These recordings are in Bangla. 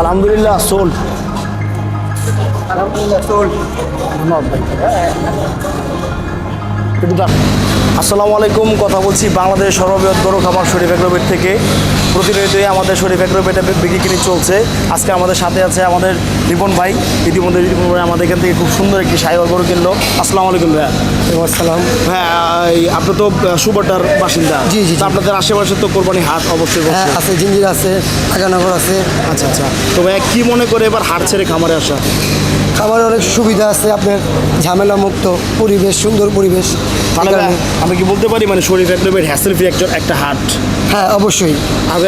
আলহামদুলিল্লাহ সোল আসসালামু আলাইকুম কথা বলছি বাংলাদেশ সর্ববৃহৎ গরু খামার শরীফ এগ্রোবেট থেকে। প্রতিনিয়তই আমাদের শরীফ এগ্রোবেটে বিক্রি কিনে চলছে। আজকে আমাদের সাথে আছে আমাদের রিপন ভাই। ইতিমধ্যে রিপন ভাই আমাদের এখান থেকে খুব সুন্দর একটি সাইওয়াল গরু কিনলো। আসসালামু আলাইকুম ভাইয়া। আসসালাম। হ্যাঁ আপনি তো সুবাটার বাসিন্দা। জি, জি, আপনাদের আশেপাশে তো কোরবানি হাট অবশ্যই হ্যাঁ আছে জিঞ্জির আছে আগানগর আছে। আচ্ছা আচ্ছা। তো ভাইয়া কি মনে করে এবার হাট ছেড়ে খামারে আসা? খাবার অনেক সুবিধা আছে আপনার ঝামেলা মুক্ত পরিবেশ সুন্দর পরিবেশ। আমি কি বলতে পারি মানে শরীফ এগ্রোবেট হ্যাসেল ফ্রি একটা একটা হাট? হ্যাঁ অবশ্যই।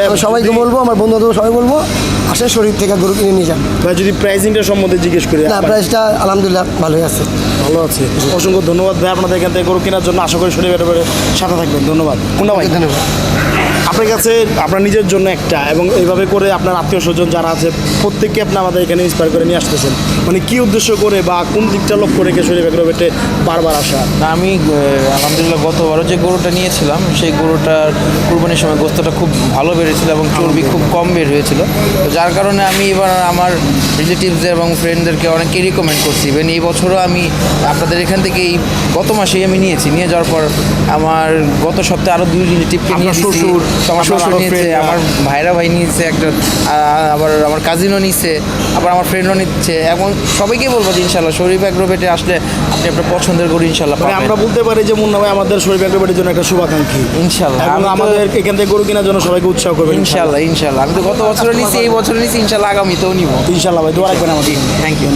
আমি সবাইকে বলব আমার বন্ধু সবাই বলব আসে শরীর থেকে গরু কিনে নিয়ে যান। ভাই যদি প্রাইসিংটা সম্বন্ধে জিজ্ঞেস করি না প্রাইসটা আলহামদুলিল্লাহ ভালোই আছে। ভালো আছে। অসংখ্য ধন্যবাদ ভাই আপনাদের এখান থেকে গরু কেনার জন্য আশা করি শরীর বেড়ে সাথে থাকবেন ধন্যবাদ। ভাই? ধন্যবাদ। আপনার কাছে আপনার নিজের জন্য একটা এবং এইভাবে করে আপনার আত্মীয় স্বজন যারা আছে প্রত্যেককে আপনি আমাদের এখানে ইন্সপায়ার করে নিয়ে আসতেছেন। মানে কি উদ্দেশ্য করে বা কোন দিকটা লক্ষ্য রেখে শরীফ এগ্রোবেটে বারবার আসা? না আমি আলহামদুলিল্লাহ গতবারও যে গরুটা নিয়েছিলাম সেই গরুটার কুরবানির সময় গোস্তটা খুব ভালো বেড়েছিল এবং চর্বি খুব কম বের হয়েছিল। তো যার কারণে আমি এবার আমার রিলেটিভসদের এবং ফ্রেন্ডদেরকে অনেকে রিকমেন্ড করছি। ইভেন এই বছরও আমি আপনাদের এখান থেকে এই গত মাসেই আমি নিয়েছি। নিয়ে যাওয়ার পর আমার গত সপ্তাহে আরও দুই রিলেটিভকে নিয়ে শ্বশুর, আমার নিয়েছে আমার ভাইরা ভাই নিয়েছে একটা আবার আমার কাজিনও নিচ্ছে আবার আমার ফ্রেন্ডও নিচ্ছে। এবং সবাইকে বলব যে ইনশাল্লাহ শরীফ অ্যাগ্রোভেটে আসলে আপনি আপনার পছন্দের গরু ইনশাল্লাহ মানে আমরা বলতে পারি যে মুন্না ভাই আমাদের শরীফ এগ্রোবেটের জন্য একটা শুভাকাঙ্ক্ষী। ইনশাল্লাহ আমাদের এখান থেকে গরু কেনার জন্য সবাইকে উৎসাহ করবেন ইনশাল্লাহ। ইনশাল্লাহ আমি তো গত বছর নিছি এই বছর নিছি ইনশাল্লাহ আগামীতেও নিব। ইনশাল্লাহ ভাই দোয়া রাখবেন আমাদের থ্যাংক ইউ